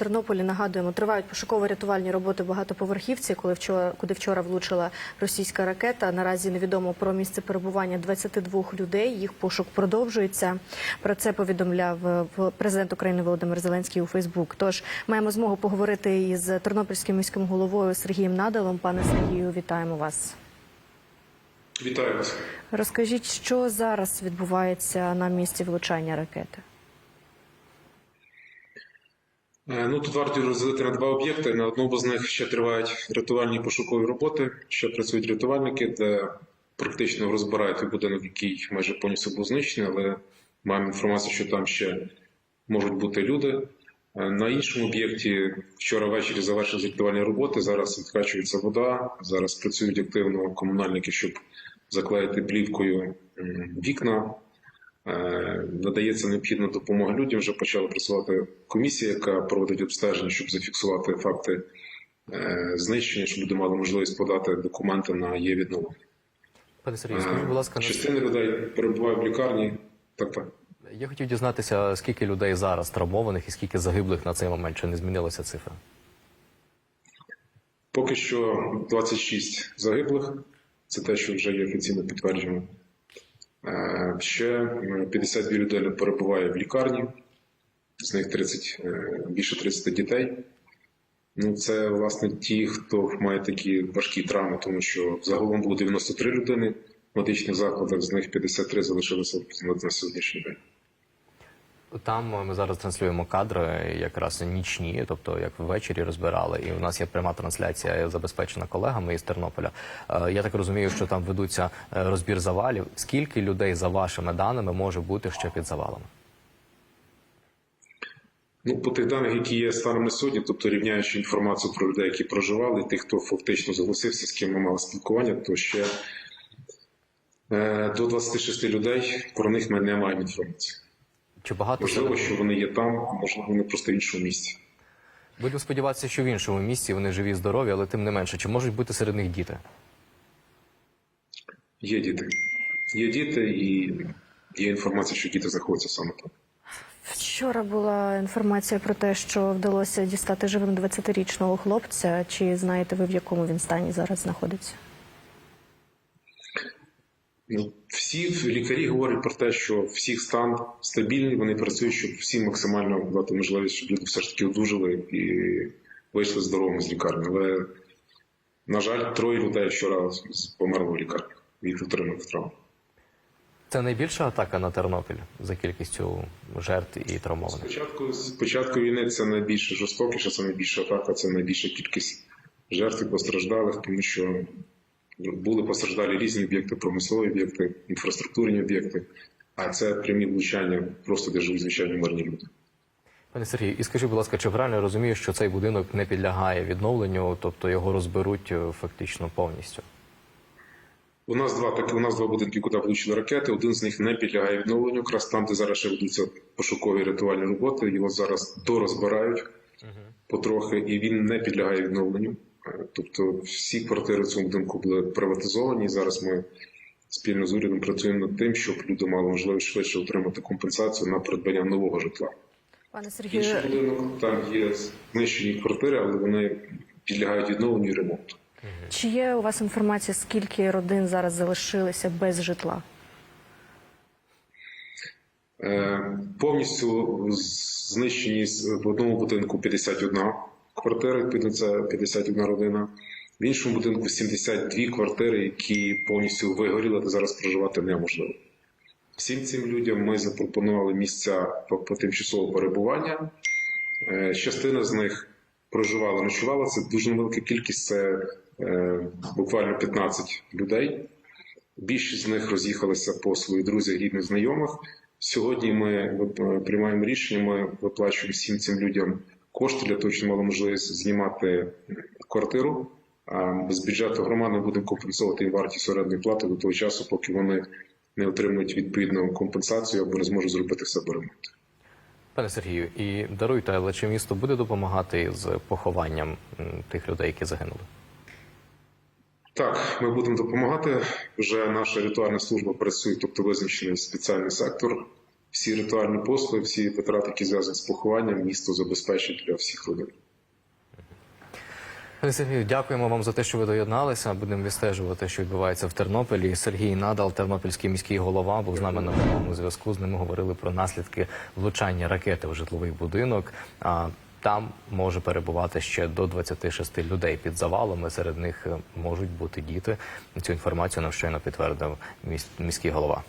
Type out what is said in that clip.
Тернополі нагадуємо, тривають пошуково-рятувальні роботи багатоповерхівці, коли вчора, куди вчора влучила російська ракета. Наразі невідомо про місце перебування 22 людей. Їх пошук продовжується. Про це повідомляв е, президент України Володимир Зеленський у Фейсбук. Тож маємо змогу поговорити із тернопільським міським головою Сергієм Надалом. Пане Сергію, вітаємо вас. Вітаю вас. Розкажіть, що зараз відбувається на місці влучання ракети? Е, Ну тут варто розділити на два об'єкти. На одному з них ще тривають рятувальні пошукові роботи. Ще працюють рятувальники, де практично розбирають будинок, який майже повністю був знищений, але маємо інформацію, що там ще можуть бути люди. Е, На іншому об'єкті вчора ввечері завершили рятувальні роботи. Зараз відкачується вода. Зараз працюють активно комунальники, щоб заклеїти плівкою вікна. Е, Надається необхідна допомога людям. Вже почала працювати комісія, яка проводить обстеження, щоб зафіксувати факти е, знищення, щоб люди мали можливість подати документи на є відновлення. Пане Сергію, скажіть, будь ласка, частина людей перебуває в лікарні. Так, так. я хотів дізнатися, скільки людей зараз травмованих і скільки загиблих на цей момент, чи не змінилася цифра? Поки що 26 загиблих. Це те, що вже є офіційно підтверджено. Е, Ще е, 52 людини перебуває в лікарні, з них 30, е, більше 30 дітей. Ну, це власне ті, хто має такі важкі травми, тому що загалом було 93 людини в медичних закладах, з них 53 залишилися на сьогоднішній день. Там ми зараз транслюємо кадри, якраз нічні, тобто як ввечері розбирали, і у нас є пряма трансляція забезпечена колегами із Тернополя. Е, Я так розумію, що там ведуться е, розбір завалів. Скільки людей за вашими даними може бути ще під завалами? Ну, по тих даних, які є станом на сьогодні, тобто рівняючи інформацію про людей, які проживали, тих, хто фактично зголосився, з ким ми мали спілкування, то ще е, до 26 людей про них ми не маємо інформації. Чи багато Можливо, що вони є там, а можливо, вони просто в іншому місці. Будемо сподіватися, що в іншому місці вони живі, здорові, але тим не менше, чи можуть бути серед них діти? Є діти. Є діти, і є інформація, що діти знаходяться саме там. Вчора була інформація про те, що вдалося дістати живим 20-річного хлопця. Чи знаєте ви, в якому він стані зараз знаходиться? Ну, всі лікарі говорять про те, що всіх стан стабільний, вони працюють, щоб всім максимально дати можливість, щоб люди все ж таки одужали і вийшли здоровими з лікарні. Але, на жаль, троє людей вчора з- померли в лікарні від отриманих травм. Це найбільша атака на Тернопіль за кількістю жертв і травмованих. Спочатку, з початку війни це найбільше жорстокіше, це найбільша атака, це найбільша кількість жертв і постраждалих, тому що були постраждалі різні об'єкти, промислові об'єкти, інфраструктурні об'єкти, а це прямі влучання просто де живуть звичайні мирні люди. Пане Сергію, і скажіть, будь ласка, чи правильно я розумію, що цей будинок не підлягає відновленню, тобто його розберуть е, фактично повністю? У нас два такі, у нас два будинки, куди влучили ракети. Один з них не підлягає відновленню, якраз там, де зараз ще ведуться пошукові рятувальні роботи. Його зараз дорозбирають потрохи, і він не підлягає відновленню. Тобто всі квартири в цьому будинку були приватизовані. І зараз ми спільно з урядом працюємо над тим, щоб люди мали можливість швидше отримати компенсацію на придбання нового житла. Пане Сергію, Інший будинок там є знищені квартири, але вони підлягають відновленню і ремонту. чи є у вас інформація, скільки родин зараз залишилися без житла? Е, Повністю знищені в одному будинку 51 квартира, відповідно це 51 родина. В іншому будинку 72 квартири, які повністю вигоріли, де зараз проживати неможливо. Всім цим людям ми запропонували місця по, по тимчасового перебування. Е, Частина з них проживала, ночувала. Це дуже невелика кількість, це е, буквально 15 людей. Більшість з них роз'їхалися по своїх друзях, рідних, знайомих. Сьогодні ми е, приймаємо рішення, ми виплачуємо всім цим людям кошти для того, щоб мали можливість знімати квартиру. З бюджету громади будемо компенсувати їм вартість орендної плати до того часу, поки вони не отримують відповідну компенсацію або не зможуть зробити себе ремонт. Пане Сергію, і даруйте, але чи місто буде допомагати з похованням тих людей, які загинули? Так, ми будемо допомагати. Вже наша ритуальна служба працює, тобто визначений спеціальний сектор всі ритуальні послуги, всі витрати, які зв'язані з похованням, місто забезпечить для всіх родин. Сергію, дякуємо вам за те, що ви доєдналися. Будемо відстежувати, що відбувається в Тернополі. Сергій Надал, тернопільський міський голова, був з нами на прямому зв'язку. З ними говорили про наслідки влучання ракети в житловий будинок. А там може перебувати ще до 26 людей під завалами. Серед них е, можуть бути діти. Цю інформацію нам щойно підтвердив міс- міський голова.